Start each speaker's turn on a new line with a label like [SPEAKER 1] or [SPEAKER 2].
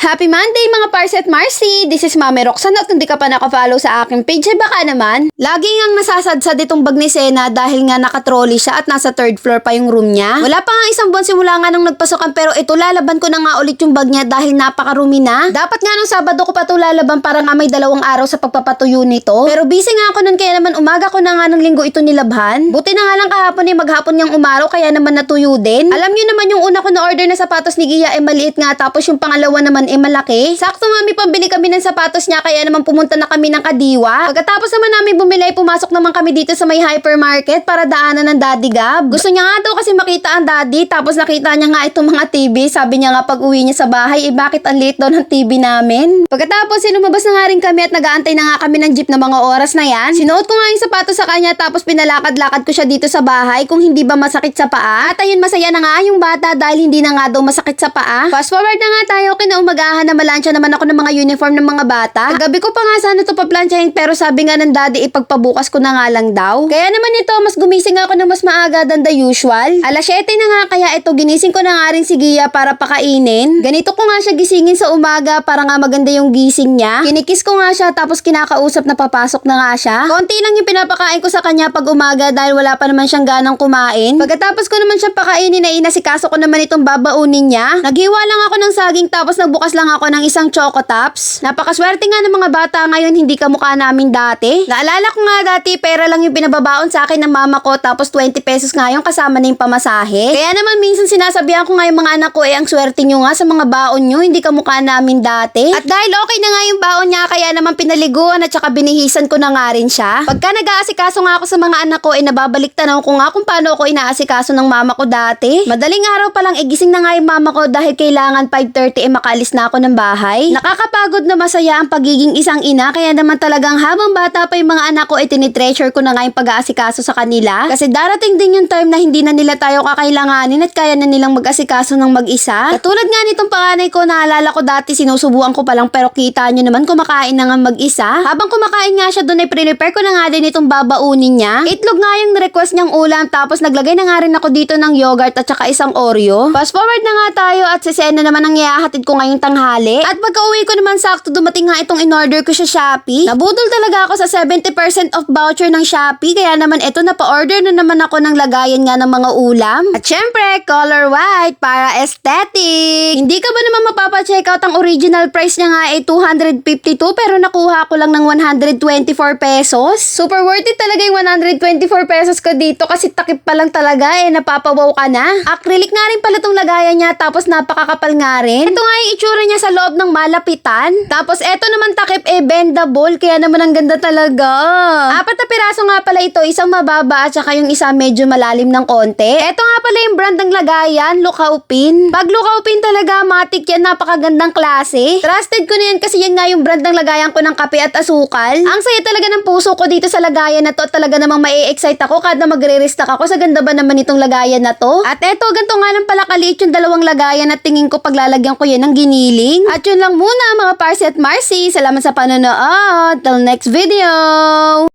[SPEAKER 1] Happy Monday mga Parset Marcy! This is Mami Roxanne at kung di ka pa nakafollow sa aking page, ay baka naman. Lagi ngang nasasadsad itong bag ni Sena dahil nga nakatrolley siya at nasa third floor pa yung room niya. Wala pa nga isang buwan simula nga nung nagpasukan pero ito lalaban ko na nga ulit yung bag niya dahil napakarumi na. Dapat nga nung Sabado ko pa ito lalaban para nga may dalawang araw sa pagpapatuyo nito. Pero busy nga ako nun kaya naman umaga ko na nga ng linggo ito nilabhan. Buti na nga lang kahapon eh maghapon niyang umaraw kaya naman natuyo din. Alam niyo naman yung una ko na order na sapatos ni Gia ay maliit nga tapos yung pangalawa naman eh malaki. Sakto nga may pambili kami ng sapatos niya kaya naman pumunta na kami ng Kadiwa. Pagkatapos naman namin bumili ay pumasok naman kami dito sa may hypermarket para daanan ng Daddy Gab. Gusto niya nga daw kasi makita ang Daddy tapos nakita niya nga itong mga TV. Sabi niya nga pag uwi niya sa bahay eh bakit ang liit daw ng TV namin. Pagkatapos eh lumabas na nga rin kami at nagaantay na nga kami ng jeep na mga oras na yan. Sinuot ko nga yung sapatos sa kanya tapos pinalakad-lakad ko siya dito sa bahay kung hindi ba masakit sa paa. At ayun masaya na nga yung bata dahil hindi na nga daw masakit sa paa. Fast forward na nga tayo kinaumagahan na malansya naman ako ng mga uniform ng mga bata. Gabi ko pa nga sana to paplansyahin pero sabi nga ng daddy ipagpabukas ko na nga lang daw. Kaya naman ito mas gumising ako ng mas maaga than the usual. Alas 7 na nga kaya ito ginising ko na nga rin si Gia para pakainin. Ganito ko nga siya gisingin sa umaga para nga maganda yung gising niya. Kinikis ko nga siya tapos kinakausap na papasok na nga siya. Konti lang yung pinapakain ko sa kanya pag umaga dahil wala pa naman siyang ganang kumain. Pagkatapos ko naman siya pakainin na inasikaso ko naman itong babaunin niya. Naghiwa lang ako ng saging tapos nagbukas lang ako ng isang choco tops. Napakaswerte nga ng mga bata ngayon hindi kamukha namin dati. Naalala ko nga dati pera lang yung pinababaon sa akin ng mama ko tapos 20 pesos nga yung kasama na yung pamasahe. Kaya naman minsan sinasabihan ko nga yung mga anak ko eh ang swerte nyo nga sa mga baon nyo hindi kamukha namin dati. At dahil okay na nga yung baon niya kaya naman pinaliguan at saka binihisan ko na nga rin siya. Pagka nag-aasikaso nga ako sa mga anak ko eh nababalik tanaw ko nga kung paano ako inaasikaso ng mama ko dati. Madaling araw pa lang eh gising na nga yung mama ko dahil kailangan 5.30 eh makaalis na ako ng bahay. Nakakapagod na masaya ang pagiging isang ina kaya naman talagang habang bata pa yung mga anak ko eh tinitreasure ko na nga yung pag-aasikaso sa kanila. Kasi darating din yung time na hindi na nila tayo kakailanganin at kaya na nilang mag-asikaso ng mag-isa. Katulad nga nitong panganay ko, naalala ko dati sinusubuan ko pa lang pero kita nyo naman kumakain na nga mag-isa. Habang kumakain nga siya doon ay prepare ko na nga din itong babaunin niya. Itlog nga yung request niyang ulam tapos naglagay na nga rin ako dito ng yogurt at saka isang Oreo. Fast forward na nga tayo at si Sena naman ang iahatid ko ngayong tanghali. At pagka uwi ko naman sakto dumating nga itong in-order ko sa Shopee. Nabudol talaga ako sa 70% off voucher ng Shopee kaya naman ito na pa-order na naman ako ng lagayan nga ng mga ulam. At syempre, color white para aesthetic. Hindi ka ba naman mapapacheck out ang original price niya nga ay 252 pero nakuha ko lang ng 124 pesos. Super worth it talaga yung 124 pesos ko dito kasi takip pa lang talaga eh napapawaw ka na. Acrylic nga rin pala tong lagayan niya tapos napakakapal nga rin. Ito nga yung itsura niya sa loob ng malapitan. Tapos eto naman takip eh bendable kaya naman ang ganda talaga. Apat na piraso nga pala ito, isang mababa at saka yung isa medyo malalim ng konti. Eto nga pala yung brand ng lagayan, Lukaupin. Pag Lukaupin talaga, matik yan, napakagandang klase. Trusted ko na yan kasi yan nga yung brand ng lagayan ko ng kape at asukal. Ang saya talaga ng puso ko dito sa lagayan na to talaga namang mai-excite ako kada magre-restock ako sa ganda ba naman itong lagayan na to. At eto, ganito nga lang pala kaliit yung dalawang lagayan at tingin ko paglalagyan ko yan ng giniling. At yun lang muna mga Parsi at Marcy. Salamat sa panonood. Till next video!